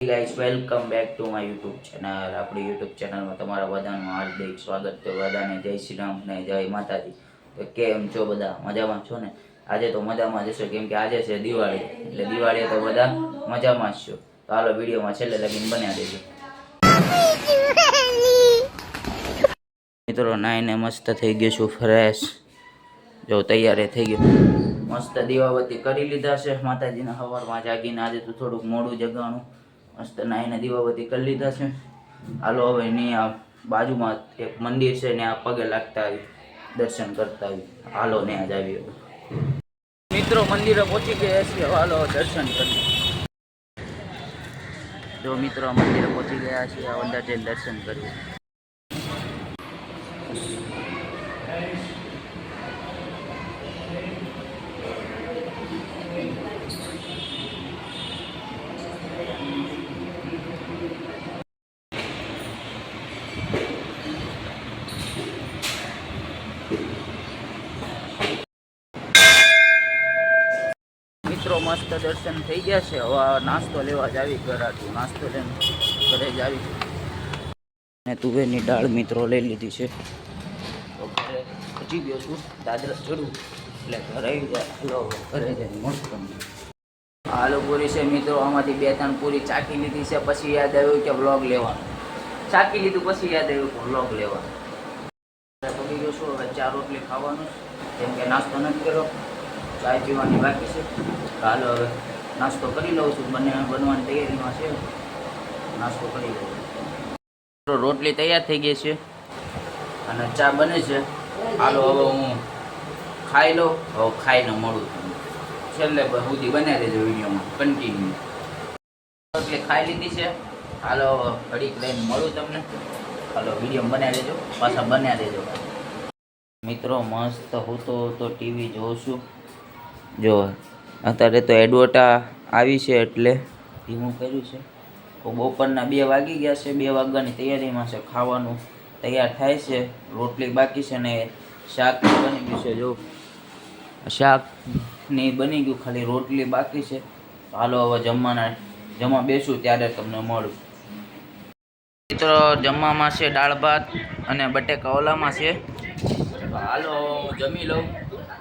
Guys welcome back to my YouTube channel આપણી YouTube ચેનલમાં તમારા બધાનું હાર્દિક સ્વાગત છે. બધાને જય શ્રી રામ ને જય માતાજી. તો કેમ છો બધા? મજામાં છો ને? આજે તો મજામાં જશો કેમ કે આજે છે દિવાળી. એટલે દિવાળી તો બધા મજામાં જ છો. તો હાલો વિડીયોમાં છેલ્લે લગીન બન્યા દેજો મિત્રો, નાઈને મસ્ત થઈ ગયો છું ફ્રેશ જો તૈયાર થઈ ગયો. મસ્ત દીવાબત્તી કરી લીધા છે. માતાજીના સવારમાં જાગીને આજે તો થોડુંક મોડું જગાણું. મસ્ત નાઈને દીવાબત્તી કરી લીધા છે. હાલો હવે નહીં આ બાજુમાં એક મંદિર છે ને આ પગે લાગતા આવી, દર્શન કરતા આવી. હાલો ને જ આવી મિત્રો, મંદિરે પહોંચી ગયા છીએ. હાલો દર્શન કરી. જો મિત્રો, મંદિરે પહોંચી ગયા છીએ. જઈને દર્શન કરીએ. મિત્રો મસ્ત દર્શન થઈ ગયા છે. હવે નાસ્તો લેવા જ આવી ઘરાતું નાસ્તો લઈને ઘરે જ આવી અને તુવેરની દાળ મિત્રો લઈ લીધી છે. તો ઘરે પહોંચી ગયો છું. દાદરા ચડું. એટલે ઘરે જાય ઘરે જઈને મસ્ત આલુ પૂરી છે મિત્રો. આમાંથી બે ત્રણ પૂરી ચાખી લીધી છે. પછી યાદ આવ્યું કે વ્લોગ લેવાનો. ચાકી લીધું, પછી યાદ આવ્યું કે વ્લોગ લેવા પગી ગયો છું. હવે ચાર રોટલી ખાવાનું કેમ કે નાસ્તો નથી કર્યો. ચાય પીવાની બાકી છે. હાલો હવે નાસ્તો કરી લઉં છું. બંને બનવાની તૈયારીમાં છે. નાસ્તો કરી લઉં. રોટલી તૈયાર થઈ ગઈ છે. અને ચા બને છે. હાલો, હવે હું ખાઈ લઉં. હવે ખાઈને મળું છેલ્લે સુધી બનાવી દેજો વિડીયોમાં. કન્ટિન્યુ રોટલી ખાઈ લીધી છે. હાલો, હવે ઘડીક લઈને મળું તમને. હાલો, વીડિયો બનાવી દેજો પાછા બનાવી દેજો મિત્રો, મસ્ત હું તો ટીવી જોઉં છું. જો, અત્યારે તો એડવોટા આવી છે એટલે ધીમું કર્યું છે. તો બપોરના બે વાગી ગયા છે, બે વાગ્યાની તૈયારીમાં છે, ખાવાનું તૈયાર થાય છે, રોટલી બાકી છે ને શાક બની ગયું છે, જો. શાક ને બની ગયું, ખાલી રોટલી બાકી છે. હાલો હવે જમવાના, જમવા બેસું ત્યારે તમને મળું. મિત્રો, જમવામાં છે દાળ ભાત અને બટેકા ઓલામાં છે. હાલો જમી લઉં,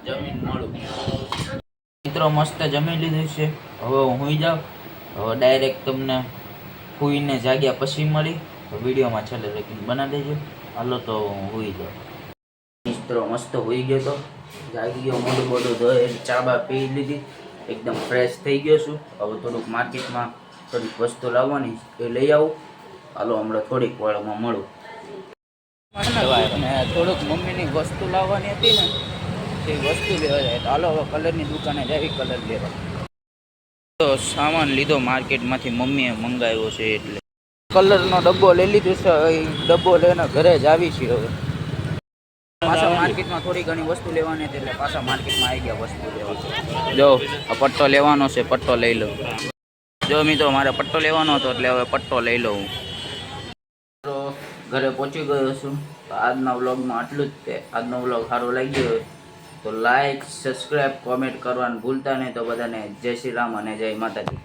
જમીન મળું. મિત્રો મસ્ત જમી લીધું છે. હવે હું હુઈ જાઉં. હવે ડાયરેક્ટ તમને હુઈને જાગ્યા પછી મળી. વિડીયોમાં છેલ્લે લખીને બનાવી દેજો. હાલો તો હું હુઈ જાઉં. મિત્રો મસ્ત હુઈ ગયો તો. જાગી ગયો મોઢું બોઢું ધોઈ ચા બા પી લીધી. એકદમ ફ્રેશ થઈ ગયો છું. હવે થોડુંક માર્કેટમાં થોડીક વસ્તુ લાવવાની એ લઈ આવું. હાલો, હમણાં થોડીક વાળમાં મળું. થોડુંક મમ્મીની વસ્તુ લાવવાની હતી ને તે વસ્તુ લેવા જાય, તો હાલો હવે કલરની દુકાને જાવી કલર લેવા. તો સામાન લીધો માર્કેટમાંથી, મમ્મીએ મંગાવ્યો છે એટલે. કલરનો ડબ્બો લઈ લીધો છે એ ડબ્બો લઈને ઘરે જ આવી છે હવે. પાછા માર્કેટમાં થોડી ઘણી વસ્તુ લેવાની હતી એટલે પાછા માર્કેટમાં આવી ગયા વસ્તુ લેવા. જો પટ્ટો લેવાનો છે, પટ્ટો લઈ લઉં. જો મિત્રો, મારે પટ્ટો લેવાનો હતો એટલે હવે પટ્ટો લઈ લઉં. ઘરે પહોંચી ગયો છું. આજના વ્લોગમાં આટલું જ તે. આજનો વ્લોગ સારો લાગ્યો હોય તો લાઈક સબસ્ક્રાઈબ કોમેન્ટ કરવાનું ભૂલતા નહીં. તો બધાને જય શ્રી રામ અને જય માતાજી.